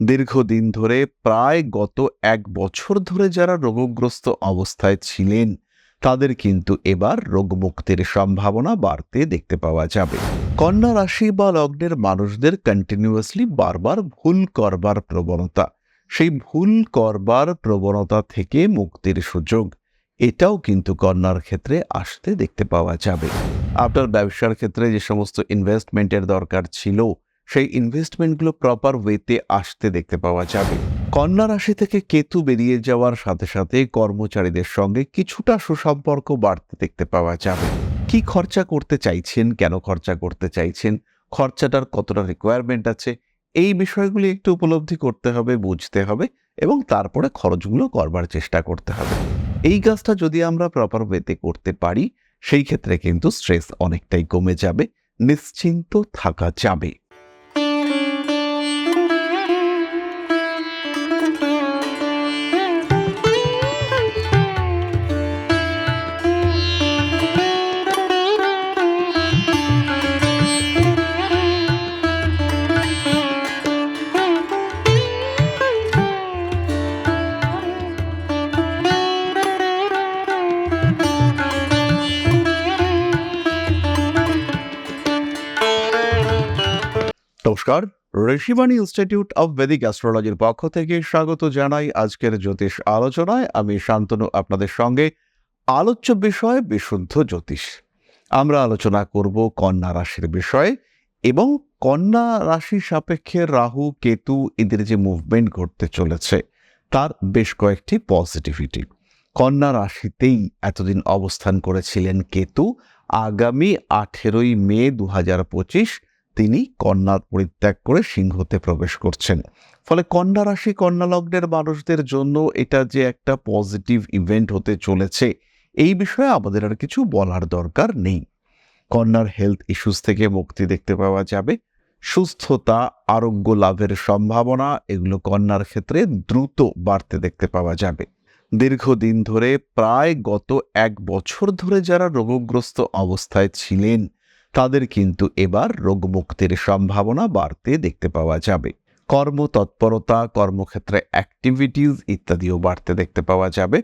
দীর্ঘদিন ধরে প্রায় গত এক বছর ধরে যারা রোগগ্রস্ত অবস্থায় ছিলেন, তাদের কিন্তু এবার রোগমুক্তির সম্ভাবনা বাড়তে দেখতে পাওয়া যাবে। কন্যা রাশি বা লগ্নের মানুষদের কন্টিনিউয়াসলি বারবার ভুল করবার প্রবণতা, সেই ভুল করবার প্রবণতা থেকে মুক্তির সুযোগ, এটাও কিন্তু কন্যার ক্ষেত্রে আসতে দেখতে পাওয়া যাবে। আপনার ব্যবসার ক্ষেত্রে যে সমস্ত ইনভেস্টমেন্টের দরকার ছিল সেই ইনভেস্টমেন্টগুলো প্রপার ওয়েতে আসতে দেখতে পাওয়া যাবে। কন্যা রাশি থেকে কেতু বেরিয়ে যাওয়ার সাথে সাথে কর্মচারীদের সঙ্গে কিছুটা সুসম্পর্ক বাড়তে দেখতে পাওয়া যাবে। কি খরচা করতে চাইছেন, কেন খরচা করতে চাইছেন, খরচাটার কতটা রিকোয়ারমেন্ট আছে, এই বিষয়গুলি একটু উপলব্ধি করতে হবে, বুঝতে হবে এবং তারপরে খরচগুলো করবার চেষ্টা করতে হবে। এই কাজটা যদি আমরা প্রপার ওয়েতে করতে পারি, সেই ক্ষেত্রে কিন্তু স্ট্রেস অনেকটাই কমে যাবে, নিশ্চিন্ত থাকা যাবে। নমস্কার। ঋষিবাণী ইনস্টিটিউট অব বেদিক অ্যাস্ট্রোলজির পক্ষ থেকে স্বাগত জানাই আজকের জ্যোতিষ আলোচনায়। আমি শান্তনু, আপনাদের সঙ্গে আলোচ্য বিষয় বিশুদ্ধ জ্যোতিষ। আমরা আলোচনা করব কন্যা রাশির বিষয়ে এবং কন্যা রাশি সাপেক্ষে রাহু, কেতু এদের যে মুভমেন্ট ঘটতে চলেছে, তার বেশ কয়েকটি পজিটিভিটি কন্যা রাশিতেই এতদিন অবস্থান করেছিলেন কেতু। আগামী আঠেরোই মে দু হাজার পঁচিশ তিনি কন্যা পরিত্যাগ করে সিংহতে প্রবেশ করছেন। ফলে কন্যা রাশি, কন্যা লগ্নের মানুষদের জন্য এটা যে একটা পজিটিভ ইভেন্ট হতে চলেছে, এই বিষয়ে আমাদের আর কিছু বলার দরকার নেই। কন্যার হেলথ ইস্যুস থেকে মুক্তি দেখতে পাওয়া যাবে। সুস্থতা, আরোগ্য লাভের সম্ভাবনা, এগুলো কন্যার ক্ষেত্রে দ্রুত বাড়তে দেখতে পাওয়া যাবে। দীর্ঘদিন ধরে, প্রায় গত এক বছর ধরে যারা রোগগ্রস্ত অবস্থায় ছিলেন তাদের কিন্তু এবার রোগমুক্তির সম্ভাবনা বাড়তে দেখতে পাওয়া যাবে। কর্মতৎপরতা কর্মক্ষেত্রে অ্যাক্টিভিটিস ইত্যাদিও বাড়তে দেখতে পাওয়া যাবে।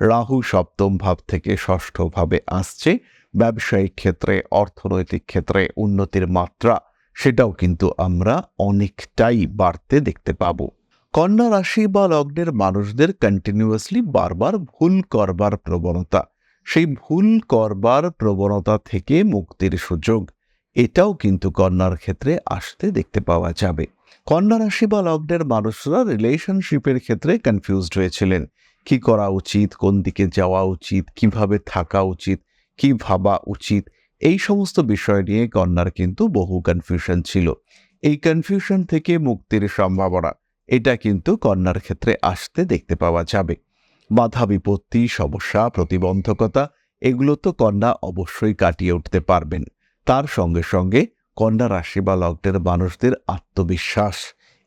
রাহু সপ্তম ভাব থেকে ষষ্ঠ ভাবে আসছে। ব্যবসায়িক ক্ষেত্রে, অর্থনৈতিক ক্ষেত্রে উন্নতির মাত্রা, সেটাও কিন্তু আমরা অনেকটাই বাড়তে দেখতে পাব। কন্যা রাশি বা লগ্নের মানুষদের কন্টিনিউয়াসলি বারবার ভুল করবার প্রবণতা সেই ভুল করবার প্রবণতা থেকে মুক্তির সুযোগ। এটাও কিন্তু কন্যার ক্ষেত্রে আসতে দেখতে পাওয়া যাবে। কন্যা রাশি বা লগ্নের মানুষরা রিলেশনশিপের ক্ষেত্রে কনফিউজড হয়েছিলেন। কি করা উচিত? কোন দিকে যাওয়া উচিত? কীভাবে থাকা উচিত? কি ভাবা উচিত? এই সমস্ত বিষয় নিয়ে কন্যার কিন্তু বহু কনফিউশন ছিল। এই কনফিউশন থেকে মুক্তির সম্ভাবনা, এটা কিন্তু কন্যার ক্ষেত্রে আসতে দেখতে পাওয়া যাবে। বাধা বিপত্তি, সমস্যা, প্রতিবন্ধকতা, এগুলো তো কন্যা অবশ্যই কাটিয়ে উঠতে পারবেন। তার সঙ্গে সঙ্গে কন্যা রাশি বা লগ্নের মানুষদের আত্মবিশ্বাস,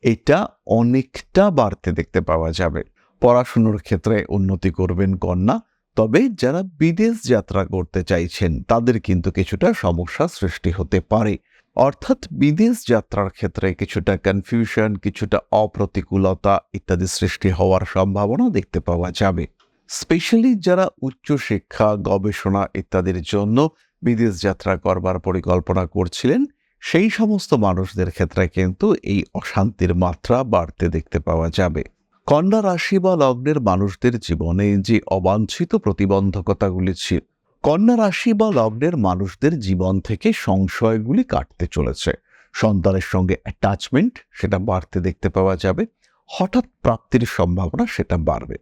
এটা অনেকটা বাড়তে দেখতে পাওয়া যাবে। পড়াশুনোর ক্ষেত্রে উন্নতি করবেন কন্যা, তবে যারা বিদেশ যাত্রা করতে চাইছেন, তাদের কিন্তু কিছুটা সমস্যা সৃষ্টি হতে পারে। অর্থাৎ বিদেশ যাত্রার ক্ষেত্রে কিছুটা কনফিউশন কিছুটা অপ্রতিকূলতা ইত্যাদি সৃষ্টি হওয়ার সম্ভাবনা দেখতে পাওয়া যাবে। স্পেশালি যারা উচ্চশিক্ষা গবেষণা ইত্যাদির জন্য বিদেশ যাত্রা করবার পরিকল্পনা করছিলেন, সেই সমস্ত মানুষদের ক্ষেত্রে কিন্তু এই অশান্তির মাত্রা বাড়তে দেখতে পাওয়া যাবে। কন্যা রাশি বা লগ্নের মানুষদের জীবনে যে অবাঞ্ছিত প্রতিবন্ধকতাগুলি ছিল কন্যা রাশি বা লগ্নের মানুষদের জীবন থেকে সংশয়গুলি কাটতে চলেছে। সন্তানের সঙ্গে অ্যাটাচমেন্ট সেটা বাড়তে দেখতে পাওয়া যাবে। হঠাৎ প্রাপ্তির সম্ভাবনা, সেটা বাড়বে।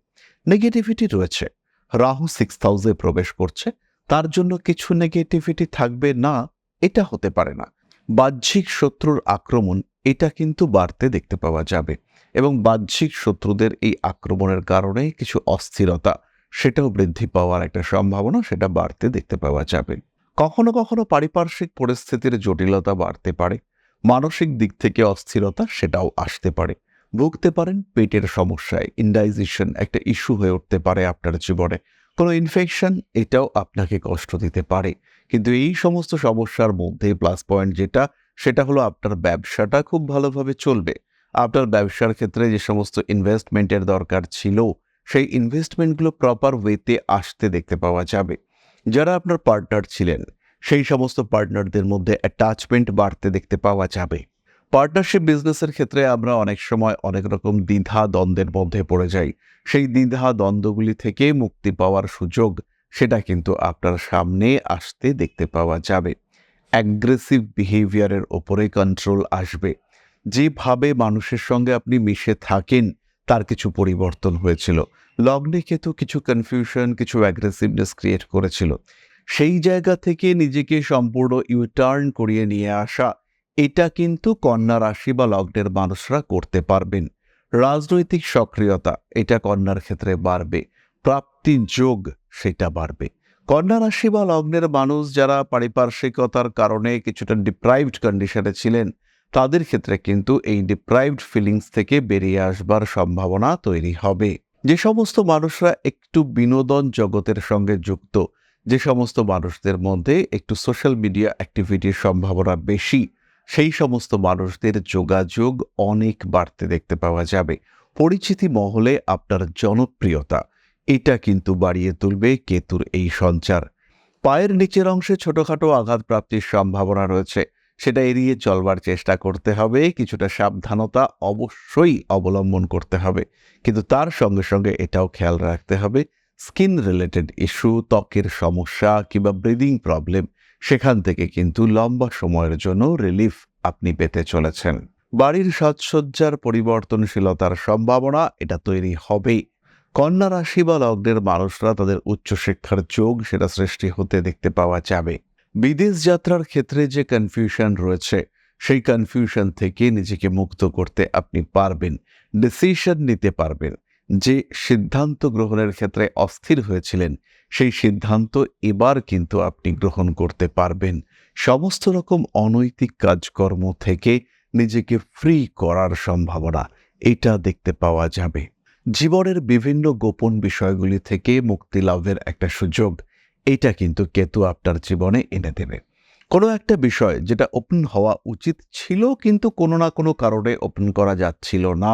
নেগেটিভিটি রয়েছে। রাহু সিক্স হাউসে প্রবেশ করছে। তার জন্য কিছু নেগেটিভিটি থাকবে না, এটা হতে পারে না। বাহ্যিক শত্রুর আক্রমণ, এটা কিন্তু বাড়তে দেখতে পাওয়া যাবে। এবং বাহ্যিক শত্রুদের এই আক্রমণের কারণে কিছু অস্থিরতা সেটাও বৃদ্ধি পাওয়ার একটা সম্ভাবনা সেটা বাড়তে দেখতে পাওয়া যাবে। কখনো কখনো পারিপার্শ্বিক পরিস্থিতির জটিলতা বাড়তে পারে, মানসিক দিক থেকে অস্থিরতা সেটাও আসতে পারে। ভুগতে পারেন, পেটের সমস্যায় ইন্ডাইজেশন একটা ইস্যু হয়ে উঠতে পারে আপনার জীবনে। কোনো ইনফেকশন এটাও আপনাকে কষ্ট দিতে পারে। কিন্তু এই সমস্ত সমস্যার মধ্যে প্লাস পয়েন্ট যেটা, সেটা হলো আপনার ব্যবসাটা খুব ভালোভাবে চলবে। আপনার ব্যবসার ক্ষেত্রে যে সমস্ত ইনভেস্টমেন্টের দরকার ছিল সেই ইনভেস্টমেন্টগুলো প্রপার ওয়েতে আসতে দেখতে পাওয়া যাবে। যারা আপনার পার্টনার ছিলেন, সেই সমস্ত পার্টনারদের মধ্যে অ্যাটাচমেন্ট বাড়তে দেখতে পাওয়া যাবে। পার্টনারশিপ বিজনেসের ক্ষেত্রে আমরা অনেক সময় অনেক রকম দ্বিধা দ্বন্দ্বের মধ্যে পড়ে যাই। সেই দ্বিধা দ্বন্দ্বগুলি থেকে মুক্তি পাওয়ার সুযোগ, সেটা কিন্তু আপনার সামনে আসতে দেখতে পাওয়া যাবে। অ্যাগ্রেসিভ বিহেভিয়ারের ওপরে কন্ট্রোল আসবে। যেভাবে মানুষের সঙ্গে আপনি মিশে থাকেন তার কিছু পরিবর্তন হয়েছিল। লগ্নে কেতু কিছু কনফিউশন কিছু অ্যাগ্রেসিভনেস ক্রিয়েট করেছিল। সেই জায়গা থেকে নিজেকে সম্পূর্ণ ইউটার্ন করিয়ে নিয়ে আসা, এটা কিন্তু কন্যা রাশি বা লগ্নের মানুষরা করতে পারবেন। রাজনৈতিক সক্রিয়তা, এটা কন্যার ক্ষেত্রে বাড়বে। প্রাপ্তি যোগ, সেটা বাড়বে। কন্যা রাশি বা লগ্নের মানুষ যারা পারিপার্শ্বিকতার কারণে কিছুটা ডিপ্রাইভড কন্ডিশনে ছিলেন তাদের ক্ষেত্রে কিন্তু এই ডিপ্রাইভড ফিলিংস থেকে বেরিয়ে আসবার সম্ভাবনা তৈরি হবে। যে সমস্ত মানুষরা একটু বিনোদন জগতের সঙ্গে যুক্ত, যে সমস্ত মানুষদের মধ্যে একটু সোশ্যাল মিডিয়া অ্যাক্টিভিটির সম্ভাবনা বেশি, সেই সমস্ত মানুষদের যোগাযোগ অনেক বাড়তে দেখতে পাওয়া যাবে। পরিচিতি মহলে আপনার জনপ্রিয়তা, এটা কিন্তু বাড়িয়ে তুলবে কেতুর এই সঞ্চার। পায়ের নিচের অংশে ছোটখাটো আঘাত প্রাপ্তির সম্ভাবনা রয়েছে। সেটা এড়িয়ে চলবার চেষ্টা করতে হবে, কিছুটা সাবধানতা অবশ্যই অবলম্বন করতে হবে। কিন্তু তার সঙ্গে সঙ্গে এটাও খেয়াল রাখতে হবে, স্কিন রিলেটেড ইস্যু, ত্বকের সমস্যা কিংবা ব্রিদিং প্রবলেম, সেখান থেকে কিন্তু লম্বা সময়ের জন্য রিলিফ আপনি পেতে চলেছেন। বাড়ির সাজসজ্জার পরিবর্তনশীলতার সম্ভাবনা এটা তৈরি হবেই। কন্যা রাশি বা লগ্নের মানুষরা তাদের উচ্চশিক্ষার যোগ সেটা সৃষ্টি হতে দেখতে পাওয়া যাবে। বিদেশ যাত্রার ক্ষেত্রে যে কনফিউশন রয়েছে, সেই কনফিউশন থেকে নিজেকে মুক্ত করতে আপনি পারবেন ডিসিশন নিতে পারবেন। যে সিদ্ধান্ত গ্রহণের ক্ষেত্রে অস্থির হয়েছিলেন, সেই সিদ্ধান্ত এবার কিন্তু আপনি গ্রহণ করতে পারবেন। সমস্ত রকম অনৈতিক কাজকর্ম থেকে নিজেকে ফ্রি করার সম্ভাবনা, এটা দেখতে পাওয়া যাবে। জীবনের বিভিন্ন গোপন বিষয়গুলি থেকে মুক্তি লাভের একটা সুযোগ এটা কিন্তু কেতু আপনার জীবনে এনে দেবে। কোনো একটা বিষয় যেটা ওপেন হওয়া উচিত ছিল কিন্তু কোনো না কোনো কারণে ওপেন করা যাচ্ছিল না,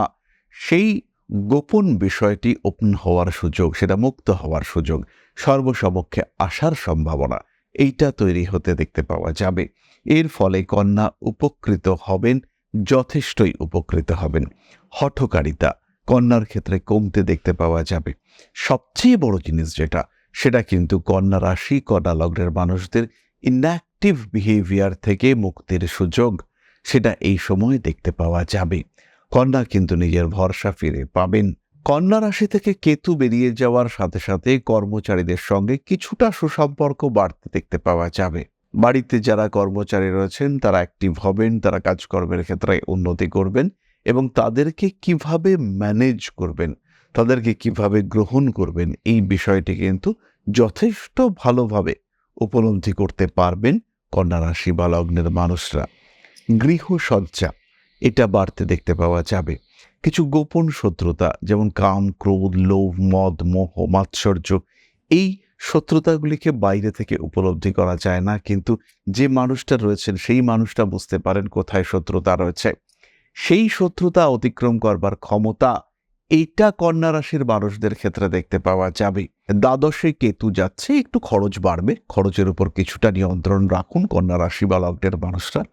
সেই গোপন বিষয়টি ওপেন হওয়ার সুযোগ, সেটা মুক্ত হওয়ার সুযোগ, সর্বসমক্ষে আসার সম্ভাবনা, এইটা তৈরি হতে দেখতে পাওয়া যাবে। এর ফলে কন্যা উপকৃত হবেন, যথেষ্টই উপকৃত হবেন। হঠকারিতা কন্যার ক্ষেত্রে কমতে দেখতে পাওয়া যাবে। সবচেয়ে বড় জিনিস যেটা সেটা কিন্তু কন্যা রাশি, কন্যা লগ্নের মানুষদের ইনঅ্যাক্টিভ বিহেভিয়ার থেকে মুক্তির সুযোগ, সেটা এই সময়ে দেখতে পাওয়া যাবে। কন্যা কিন্তু নিজের ভরসা ফিরে পাবেন। কন্যা রাশি থেকে কেতু বেরিয়ে যাওয়ার সাথে সাথে কর্মচারীদের সঙ্গে কিছুটা সুসম্পর্ক বাড়তে দেখতে পাওয়া যাবে। বাড়িতে যারা কর্মচারী রয়েছেন, তারা অ্যাক্টিভ হবেন, তারা কাজকর্মের ক্ষেত্রে উন্নতি করবেন এবং তাদেরকে কীভাবে ম্যানেজ করবেন তাদেরকে কীভাবে গ্রহণ করবেন, এই বিষয়টি কিন্তু যথেষ্ট ভালোভাবে উপলব্ধি করতে পারবেন কন্যা রাশি বা লগ্নের মানুষরা গৃহসজ্জা এটা বাড়তে দেখতে পাওয়া যাবে। কিছু গোপন শত্রুতা, যেমন কাম, ক্রোধ, লোভ, মদ, মোহ, মাৎসর্য, এই শত্রুতাগুলিকে বাইরে থেকে উপলব্ধি করা যায় না, কিন্তু যে মানুষটা রয়েছেন, সেই মানুষটা বুঝতে পারেন কোথায় শত্রুতা রয়েছে। সেই শত্রুতা অতিক্রম করবার ক্ষমতা এইটা কন্যা রাশির মানুষদের ক্ষেত্রে দেখতে পাওয়া যাবে। দ্বাদশে কেতু যাচ্ছে, একটু খরচ বাড়বে। খরচের উপর কিছুটা নিয়ন্ত্রণ রাখুন কন্যা রাশি বা লগ্নের মানুষরা।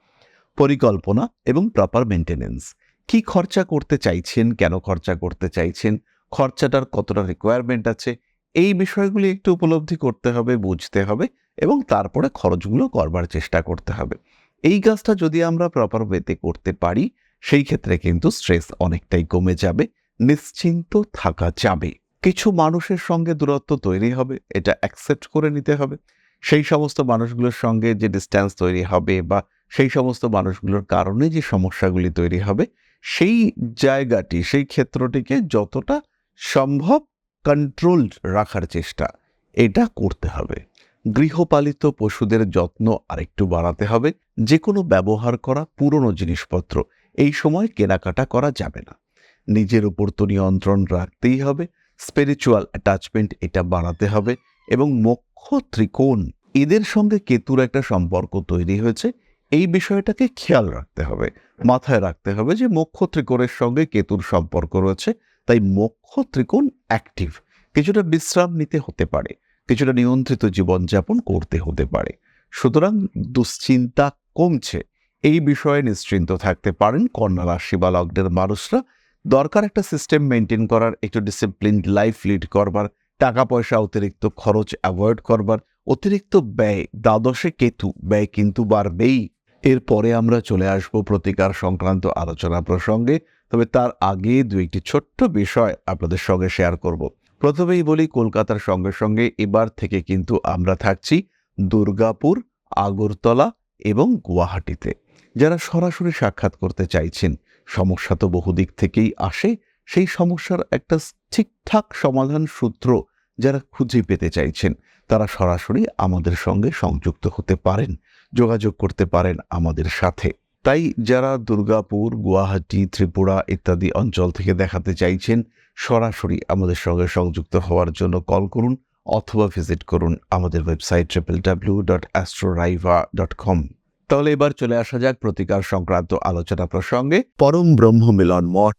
পরিকল্পনা এবং প্রপার মেনটেনেন্স কি খরচা করতে চাইছেন, কেন খরচা করতে চাইছেন, খরচাটার কতটা রিকোয়ারমেন্ট আছে, এই বিষয়গুলি একটু উপলব্ধি করতে হবে, বুঝতে হবে এবং তারপরে খরচগুলো করবার চেষ্টা করতে হবে। এই কাজটা যদি আমরা প্রপার ওয়েতে করতে পারি, সেই ক্ষেত্রে কিন্তু স্ট্রেস অনেকটাই কমে যাবে। নিশ্চিন্ত থাকা যাবে। কিছু মানুষের সঙ্গে দূরত্ব তৈরি হবে, এটা অ্যাকসেপ্ট করে নিতে হবে। সেই সমস্ত মানুষগুলোর সঙ্গে যে ডিস্ট্যান্স তৈরি হবে বা সেই সমস্ত মানুষগুলোর কারণে যে সমস্যাগুলি তৈরি হবে, সেই জায়গাটি, সেই ক্ষেত্রটিকে যতটা সম্ভব কন্ট্রোলড রাখার চেষ্টা, এটা করতে হবে। গৃহপালিত পশুদের যত্ন আরেকটু বাড়াতে হবে। যে কোনো ব্যবহার করা পুরনো জিনিসপত্র, এই সময় কেনাকাটা করা যাবে না। নিজের উপর তো নিয়ন্ত্রণ রাখতেই হবে স্পিরিচুয়াল অ্যাটাচমেন্ট এটা বাড়াতে হবে এবং মোক্ষ ত্রিকোণ এদের সঙ্গে কেতুর একটা সম্পর্ক তৈরি হয়েছে, এই বিষয়টাকে খেয়াল রাখতে হবে। মাথায় রাখতে হবে যে মোক্ষ ত্রিকোণের সঙ্গে কেতুর সম্পর্ক রয়েছে, তাই মোক্ষ ত্রিকোণ অ্যাক্টিভ কিছুটা বিশ্রাম নিতে হতে পারে, কিছুটা নিয়ন্ত্রিত জীবনযাপন করতে হতে পারে। সুতরাং দুশ্চিন্তা কমছে, এই বিষয়ে নিশ্চিন্ত থাকতে পারেন কন্যা রাশি বা লগ্নের মানুষরা দরকার একটা সিস্টেম মেনটেন করার, একটু ডিসিপ্লিন লাইফ লিড করবার টাকা পয়সা অতিরিক্ত খরচ অ্যাভয়েড করবার, অতিরিক্ত ব্যয়, দ্বাদশে কেতু, ব্যয় কিন্তু বাড়বেই। এরপরে আমরা চলে আসব প্রতিকার সংক্রান্ত আলোচনা প্রসঙ্গে, তবে তার আগে দু একটি ছোট্ট বিষয় আপনাদের সঙ্গে শেয়ার করব। প্রথমেই বলি, কলকাতার সঙ্গে সঙ্গে এবার থেকে কিন্তু আমরা থাকছি দুর্গাপুর, আগরতলা এবং গুয়াহাটিতে। যারা সরাসরি সাক্ষাৎ করতে চাইছেন সমস্যা তো বহুদিক থেকেই আসে, সেই সমস্যার একটা ঠিকঠাক সমাধান সূত্র যারা খুঁজে পেতে চাইছেন, তারা সরাসরি আমাদের সঙ্গে সংযুক্ত হতে পারেন, যোগাযোগ করতে পারেন আমাদের সাথে। তাই যারা দুর্গাপুর, গুয়াহাটি, ত্রিপুরা ইত্যাদি অঞ্চল থেকে দেখাতে চাইছেন, সরাসরি আমাদের সঙ্গে সংযুক্ত হওয়ার জন্য কল করুন অথবা ভিজিট করুন আমাদের website triple W dot Astroriva dot com তাহলে এবার চলে আসা যাক প্রতিকার সংক্রান্ত আলোচনা প্রসঙ্গে। পরম ব্রহ্ম মিলন মঠ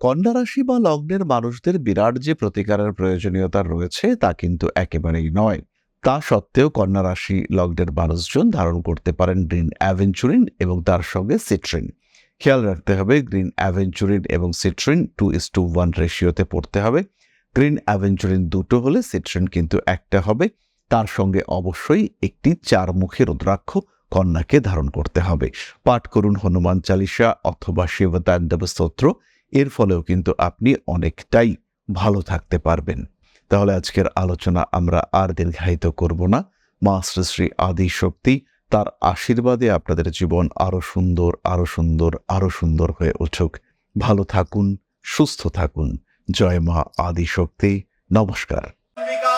কন্যা রাশি বা লগ্নের মানুষদের বিরাট যে প্রতিকারের প্রয়োজনীয়তা রয়েছে তা কিন্তু একেবারেই নয়। তা সত্ত্বেও কন্যা রাশি লগ্নের মানুষজন ধারণ করতে পারেন গ্রিন অ্যাভেঞ্চুরিন এবং তার সঙ্গে সিট্রিন। খেয়াল রাখতে হবে, গ্রিন অ্যাভেঞ্চুরিন এবং citrine two is two one রেশিওতে পড়তে হবে। গ্রিন অ্যাভেঞ্চুরিন দুটো হলে সিট্রিন কিন্তু একটা হবে। তার সঙ্গে অবশ্যই একটি চারমুখী রুদ্রাক্ষ কন্যাকে ধারণ করতে হবে। পাঠ করুন হনুমান চালিসা অথবা শিবতাণ্ডব স্তোত্র। এর ফলেও কিন্তু আপনি অনেকটাই ভালো থাকতে পারবেন। তাহলে আজকের আলোচনা আমরা আর দীর্ঘায়িত করব না। মা শ্রী আদি শক্তি তার আশীর্বাদে আপনাদের জীবন আরও সুন্দর আরও সুন্দর আরও সুন্দর হয়ে উঠুক। ভালো থাকুন, সুস্থ থাকুন। জয় মা আদি শক্তি। নমস্কার। অম্বিকা